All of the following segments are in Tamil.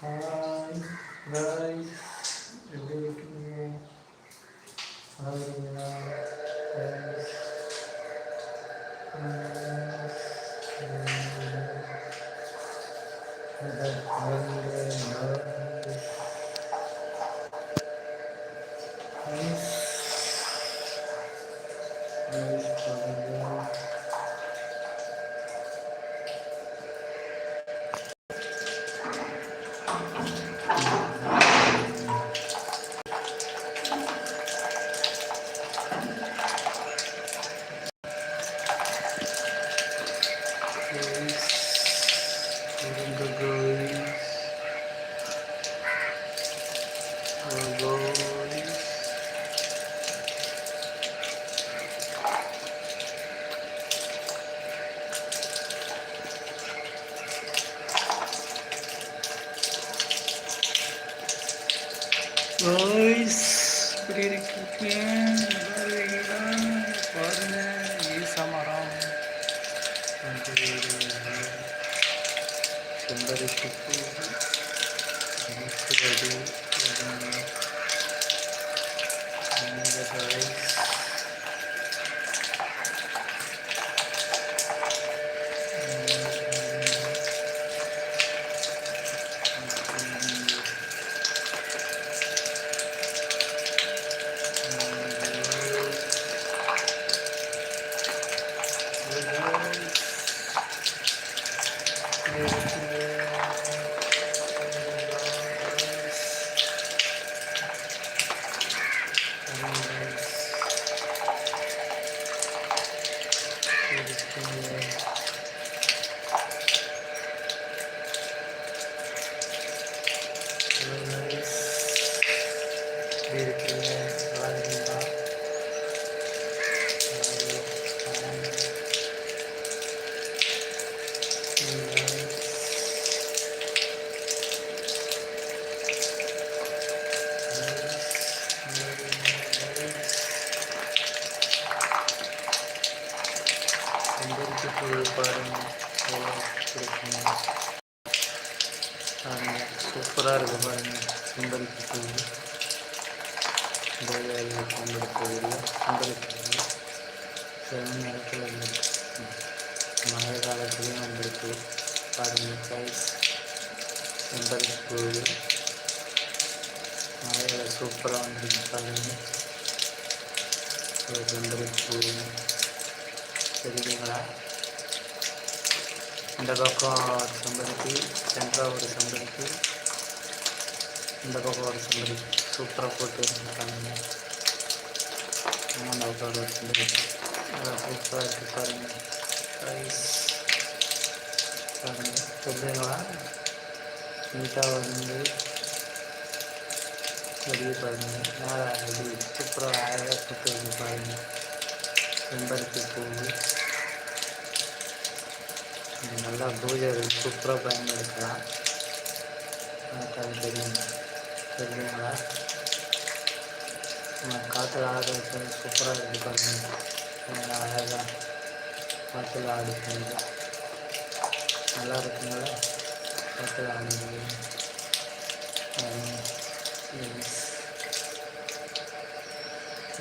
Hi guys, good evening. Hello. Voice இப்படி இருக்கீங்க நல்லா இருக்கீங்களா பாருங்க ஈசமரம் செம்பருத்தி பூ இருக்கிறது இருக்கீங்க நல்லா இருக்கீங்களா செம்பருத்தி பூ சூப்பராக இருக்கு பாருங்க செம்பருத்தி பூ இந்த வேலையில் நேரத்தில் வந்துருக்கு மழை காலத்துலேயும் வந்துருக்கு பாருங்க ப்ரைஸ் செம்பருத்தி பூ மழையில் சூப்பராக வந்துருக்கு பாருங்க ஒரு செம்பருத்தி தெரியுங்களா இந்த பக்கம் ஒரு செம்பருத்தி சென்ட்ராக ஒரு செம்பருத்தி இந்த பக்கம் ஒரு செம்பருத்தி. சூப்பராக போட்டு இருக்காங்க அந்த பக்கம் ஒரு செம்பருத்தி. அதான் சூப்பராக இருக்குது பாருங்கள் ரைஸ் பாருங்கள் தெரிஞ்சுங்களா நீட்டாக வந்து வெளியே பாருங்கள் நேராக இது சூப்பராக அழகாக போட்டு இருக்கு பாருங்கள் செம்பருத்தி பூ. இது நல்லா பூஜை சூப்பராக பயன்படுத்தலாம். அது தெரியும். தெரியுங்களா? நம்ம காற்றுல ஆடுறது சூப்பராக இது பண்ணுங்க நல்லா அழகாக காற்றுல ஆடுறீங்க நல்லா இருக்குங்களா? காற்றுல ஆடுங்க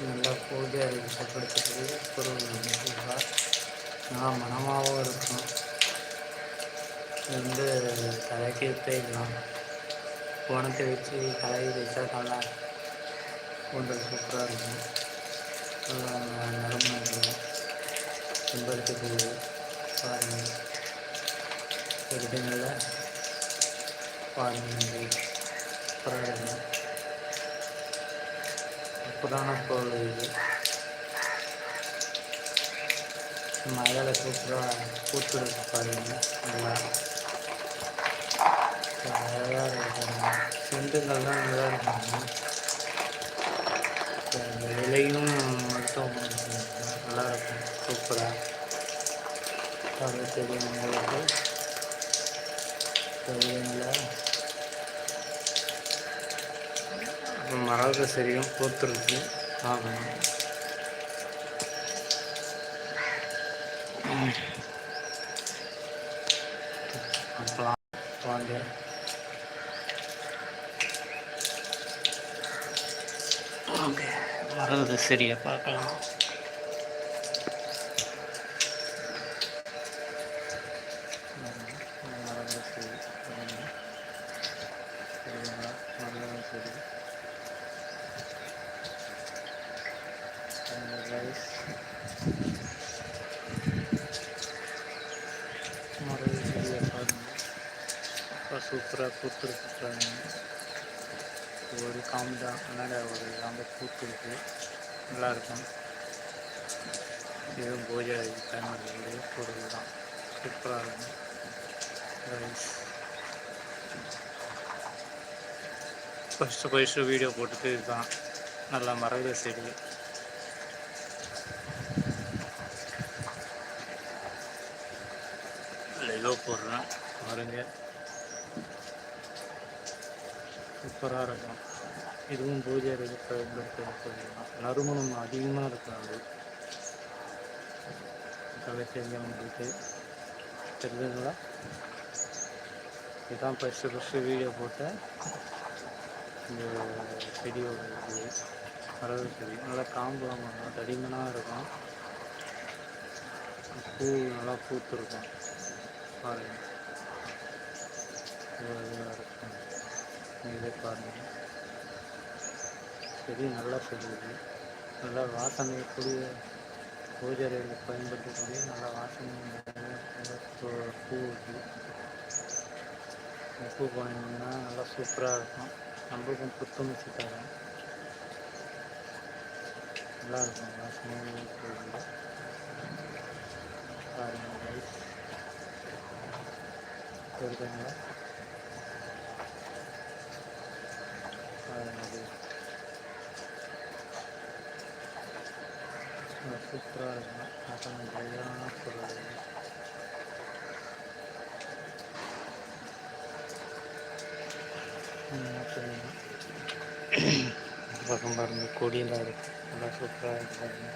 நல்லா பூஜை அறிவிக்கப்படுத்துறது பொருள் சூப்பராக நல்லா மனமாகவும் இருக்கும். வந்து தலைக்கு தேய்க்கலாம் கோணத்தை வச்சு தலையை வச்சா நல்லா கூந்தல் சூப்பராக இருக்கும். நல்லா நரம்பு இருக்கும் செம்பருத்தி பூ பாருங்கள் எடுத்துங்கள பாருங்கள் சூப்பராக இருக்கும். சூப்பரான பொருள் இது. மழையில் சூப்பராக பூத்துருக்கு பாருங்க. நல்லா அழகாக இருக்கும் செண்டுங்கள்லாம் நல்லா இருக்கும் இருக்காங்க இலையும் மருத்துவமனை நல்லா இருக்கும் சூப்பராக அது தெரியும் உங்களுக்கு தெரியுங்களா அப்புறம் மரக சரியும் பூத்துருக்கு ஆகணும் அப்புறம் வாங்க ஓகே மரகத செடியை பார்க்கலாம் மரகத செடி பாருங்க. சரிங்களா? மரகத செடி பாருங்க guys. மரகத செடியை பார்க்கலாம் சூப்பராக பூத்துருக்குறாங்க ஒரு காம்பு தான் ஒரு காம்பெட் பூத்திருக்கு. நல்லாயிருக்கும். இதுவும் பூஜை பயன்படுத்தக்கூடிய பொருள் தான் சூப்பராக இருக்கும். ரைஸ் ஃபஸ்ட்டு ஃபஸ்ட்டு வீடியோ போட்டுட்டு இதுதான். நல்லா மரகத செடி லைவோ போடுறேன். பாருங்க. சூப்பராக இருக்கும். இதுவும் பூஜை அறைக்கு பயன்படுத்தலாம் நறுமணம் அதிகமாக இருக்காது கதை தெரிஞ்சவங்களுக்கு தெரிஞ்சுங்களா இதுதான் ஃபஸ்ட்டு ஃபஸ்ட்டு வீடியோ போட்டேன் இந்த செடியோட இது. மரபு செடி. நல்லா காம்பு நல்லா தடிமனாக இருக்கும். பூ நல்லா பூத்துருக்கும். பாருங்கள் இவ்வளோ இதாக இருக்கும். நீங்களே பாருங்கள் செடி நல்லா செடியுது நல்லா வாசனை கூடிய பூஜை பயன்படுத்தக்கூடிய நல்ல வாசனை பூ பூ இது நல்லா சூப்பராக இருக்கும். நம்மளுக்கும் புத்துணர்ச்சி தரும். நல்லா இருக்கும். வாசனை பாருங்கள் ரைஸ் இருக்குங்களா பாருங்கள் இது சூப்பராக இருக்கும் அதான் சரியான பொருள் பக்கம் பாருங்க கொடியெல்லாம் இருக்கு நல்லா சூப்பராக இருக்கு பாருங்க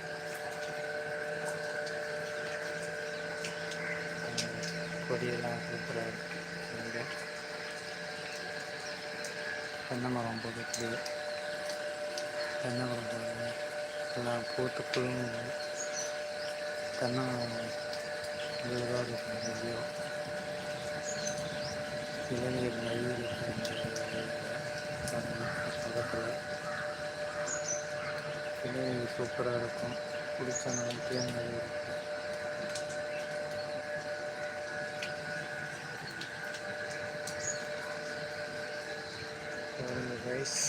கொடியெல்லாம் சூப்பராக இருக்கு தென்னை மரம் போட்டு தென்னை மரம் பாருங்க எல்லாம் பூத்து குழுங்க தென்னை மரம் இவ்வளோதான் இருக்கும் வெளியோ இளநீர் நெய் பக்கத்தில் இளநீர் சூப்பராக இருக்கும் குடிச்சா நல்லா தேன் மாதிரி இருக்கும் பாருங்க ரைஸ்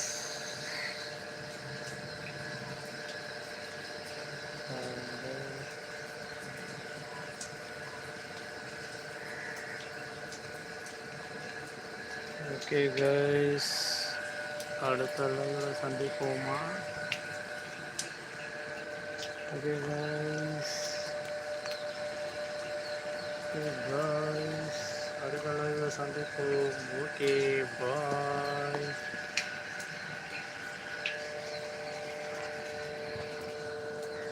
ஓகே கைஸ் அடுத்த லைவில் சந்திப்போமா? ஓகே கைஸ் ஓகே கைஸ் அடுத்த லைவில் சந்திப்போம். Okay bye